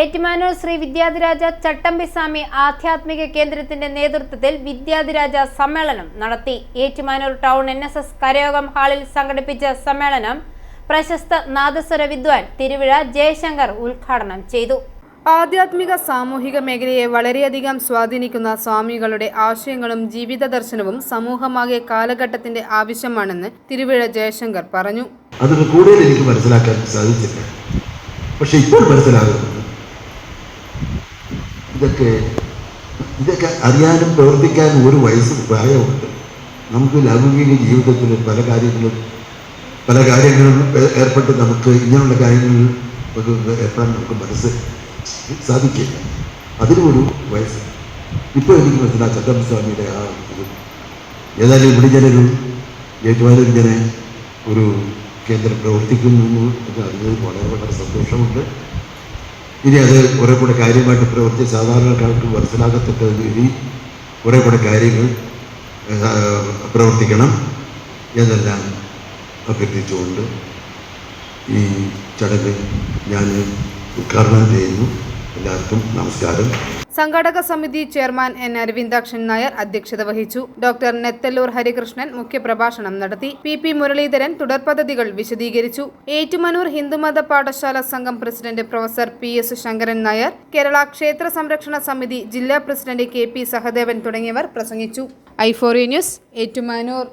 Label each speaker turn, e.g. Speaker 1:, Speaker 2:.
Speaker 1: ഏറ്റുമാനൂർ ശ്രീ വിദ്യാധിരാജ ചട്ടമ്പിസ്വാമി ആധ്യാത്മിക കേന്ദ്രത്തിന്റെ നേതൃത്വത്തിൽ വിദ്യാധിരാജ സമ്മേളനം നടത്തി. Ettumanoor town N S S കരയോഗം ഹാളിൽ സംഘടിപ്പിച്ച സമ്മേളനം പ്രശസ്ത നാദസ്വര വിദ്വാൻ തിരുവിഴ ജയശങ്കർ ഉദ്ഘാടനം ചെയ്തു.
Speaker 2: ആധ്യാത്മിക സാമൂഹിക മേഖലയെ വളരെയധികം സ്വാധീനിക്കുന്ന സ്വാമികളുടെ ആശയങ്ങളും ജീവിത ദർശനവും സമൂഹമാകെ കാലഘട്ടത്തിന്റെ ആവശ്യമാണെന്ന് തിരുവിഴ ജയശങ്കർ പറഞ്ഞു.
Speaker 3: അതിന് കൂടുതൽ എനിക്ക് മനസ്സിലാക്കാൻ സാധിച്ചില്ല. പക്ഷെ ഇപ്പോൾ മനസ്സിലാകുന്നത് ഇതൊക്കെ ഇതൊക്കെ അറിയാനും പ്രവർത്തിക്കാനും ഒരു വയസ്സ് പ്രായമുണ്ട്. നമുക്ക് ലൗകിക ജീവിതത്തിൽ പല കാര്യങ്ങളും പല കാര്യങ്ങളും ഏർപ്പെട്ട് നമുക്ക് ഇങ്ങനെയുള്ള കാര്യങ്ങളിൽ ഏർപ്പെടാൻ നമുക്ക് മനസ്സ് സാധിക്കില്ല. അതിനും ഒരു വയസ്സ്. ഇപ്പോൾ എനിക്ക് മനസ്സിലാക്കാം ചട്ടമ്പസ്വാമിയുടെ ആ ഇത് ഏതായാലും ഇവിടെ ജനങ്ങൾ ഏറ്റുമാനൂർ ഇങ്ങനെ ഒരു കേന്ദ്രം പ്രവർത്തിക്കുന്നു എന്ന് അറിഞ്ഞതിൽ വളരെ വളരെ സന്തോഷമുണ്ട്. ഇനി അത് കുറെ കൂടെ കാര്യമായിട്ട് പ്രവർത്തി സാധാരണക്കാർക്ക് മനസ്സിലാകത്തക്ക രീതി കുറെ കൂടെ കാര്യങ്ങൾ പ്രവർത്തിക്കണം എന്നെല്ലാം അഭ്യർത്ഥിച്ചുകൊണ്ട് ഈ ചടങ്ങ് ഞാൻ ഉദ്ഘാടനം ചെയ്യുന്നു. എല്ലാവർക്കും നമസ്കാരം.
Speaker 2: സംഘാടക സമിതി ചെയർമാൻ എൻ അരവിന്ദാക്ഷൻ നായർ അധ്യക്ഷത വഹിച്ചു. ഡോക്ടർ നെത്തല്ലൂർ ഹരികൃഷ്ണൻ മുഖ്യപ്രഭാഷണം നടത്തി. പി പി മുരളീധരൻ തുടർ പദ്ധതികൾ വിശദീകരിച്ചു. ഏറ്റുമനൂർ ഹിന്ദുമത പാഠശാല സംഘം president professor P S Sankaran Nair Kerala Kshetra Samrakshana Samithi ജില്ലാ പ്രസിഡന്റ് കെ പി സഹദേവൻ തുടങ്ങിയവർ പ്രസംഗിച്ചു. ഐഫോറി ന്യൂസ് ഏറ്റുമാനൂർ.